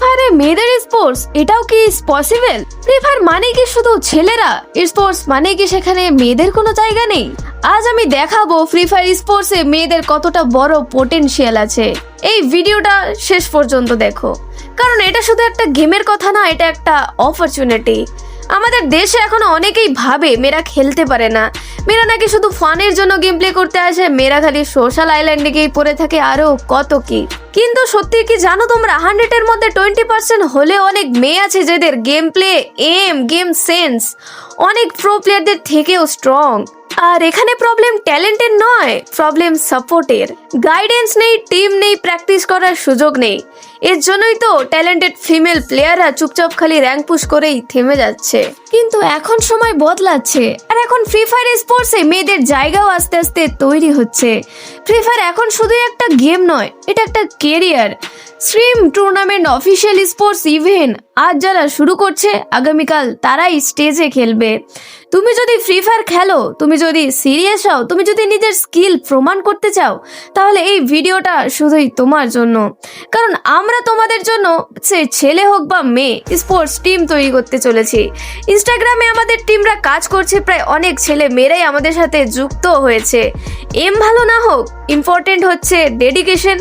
ফায়ারে মেয়েদের স্পোর্টস এটাও কি পসিবল ফ্রি ফায়ার মানে কি শুধু ছেলেরা? স্পোর্টস মানে কি সেখানে মেয়েদের কোনো জায়গা নেই? আজ আমি দেখাবো ফ্রি ফায়ার স্পোর্টসে মেয়েদের কতটা বড় পোটেনশিয়াল আছে। এই ভিডিওটা শেষ পর্যন্ত দেখো। কারণ এটা শুধু একটা গেমের কথা না, এটা একটা অপরচুনিটি আমাদের দেশে এখনও অনেকেই ভাবে মেয়েরা খেলতে পারে না। মেয়েরা নাকি শুধু ফানের জন্য গেম প্লে করতে আসে, মেয়েরা খালি সোশ্যাল আইল্যান্ডে গিয়ে পড়ে থাকে আরও কত কি? কিন্তু সত্যি কি জানো তোমরা? হান্ড্রেডের মধ্যে টোয়েন্টি পার্সেন্ট হলে অনেক মেয়ে আছে যাদের গেম প্লে এম গেম সেন্স অনেক প্রো প্লেয়ারদের থেকেও স্ট্রং আর এখানে প্রবলেম ট্যালেন্টের নয় প্রবলেম সাপোর্টের গাইডেন্স নেই টিম নেই প্র্যাকটিস করার সুযোগ নেই। এর জন্যই তো ট্যালেন্টেড ফিমেল প্লেয়াররা চুপচাপ খালি র্যাঙ্ক পুশ করেই থেমে যাচ্ছে। কিন্তু এখন সময় বদলাচ্ছে। আর এখন ফ্রি ফায়ার স্পোর্টসে মেয়েদের জায়গাও আস্তে আস্তে তৈরি হচ্ছে। ফ্রি ফায়ার এখন শুধুই একটা গেম নয়, এটা একটা career stream tournament official sports event আজ যারা শুরু করছে, আগামীকাল তারাই স্টেজে খেলবে। তুমি যদি ফ্রি ফায়ার খেলো, তুমি যদি সিরিয়াস হও, তুমি যদি নিজের স্কিল প্রমাণ করতে চাও, তাহলে এই ভিডিওটা শুধুই তোমার জন্য। কারণ আমরা তোমাদের জন্য সে ছেলে হোক বা মেয়ে স্পোর্টস টিম তৈরি করতে চলেছি। ইনস্টাগ্রামে আমাদের টিমরা কাজ করছে, প্রায় অনেক ছেলে মেয়েরাই আমাদের সাথে যুক্ত হয়েছে। এম ভালো না হোক ইম্পর্টেন্ট হচ্ছে ডেডিকেশন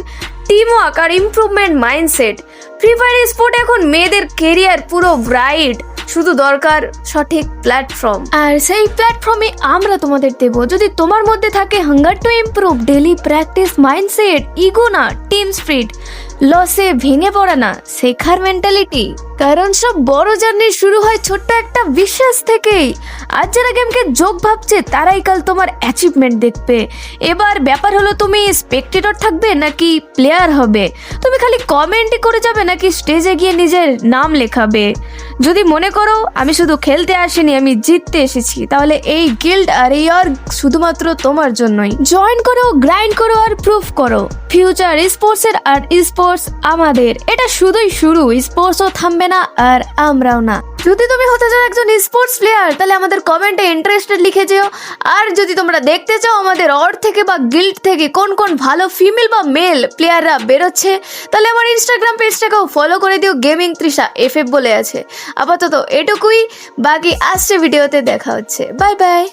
টিম ওয়ার্ক আর improvement mindset Free Fire sport এখন মেয়েদের কেরিয়ার পুরো ব্রাইট শুধু দরকার সঠিক প্ল্যাটফর্ম আর সেই প্ল্যাটফর্মে আমরা তোমাদের দেব। যদি তোমার মধ্যে থাকে hunger to improve daily practice mindset ego না টিম স্পিরিট লসে ভেঙে পড়া না, শেখার মেন্টালিটি কারণ সব বড় জার্নি শুরু হয় ছোট্ট একটা বিশ্বাস থেকেই। আর যারা গেমকে যোগ ভাবছে, তারাই কাল তোমার অ্যাচিভমেন্ট দেখবে। এবার ব্যাপার হলো, তুমি স্পেকটেটর থাকবে নাকি প্লেয়ার হবে? খালি কমেন্টই করে যাবে নাকি স্টেজে গিয়ে নিজের নাম লেখাবে? যদি মনে করো আমি শুধু খেলতে আসিনি, আমি জিততে এসেছি, তাহলে এই গিল্ড আর অর্গ শুধুমাত্র তোমার জন্যই। জয়েন করো গ্রাইন্ড করো আর প্রুফ করো। ফিউচার স্পোর্টসের আর স্পোর্টস আমাদের। এটা শুধুই শুরু স্পোর্টসও থামবে না আর আমরাও না। যদি তুমি হতে চাও একজন স্পোর্টস প্লেয়ার তাহলে আমাদের কমেন্টে ইন্টারেস্টেড লিখে যেও। আর যদি তোমরা দেখতে চাও আমাদের অর থেকে বা গিল্ড থেকে কোন কোন ভালো ফিমেল বা মেল প্লেয়াররা বেরোচ্ছে, তাহলে আমার ইনস্টাগ্রাম পেজটাকেও ফলো করে দিও গেমিং তৃষা এফ বলে আছে। আপাতত এটুকুই, বাকি আসছে ভিডিওতে দেখা হচ্ছে। Bye bye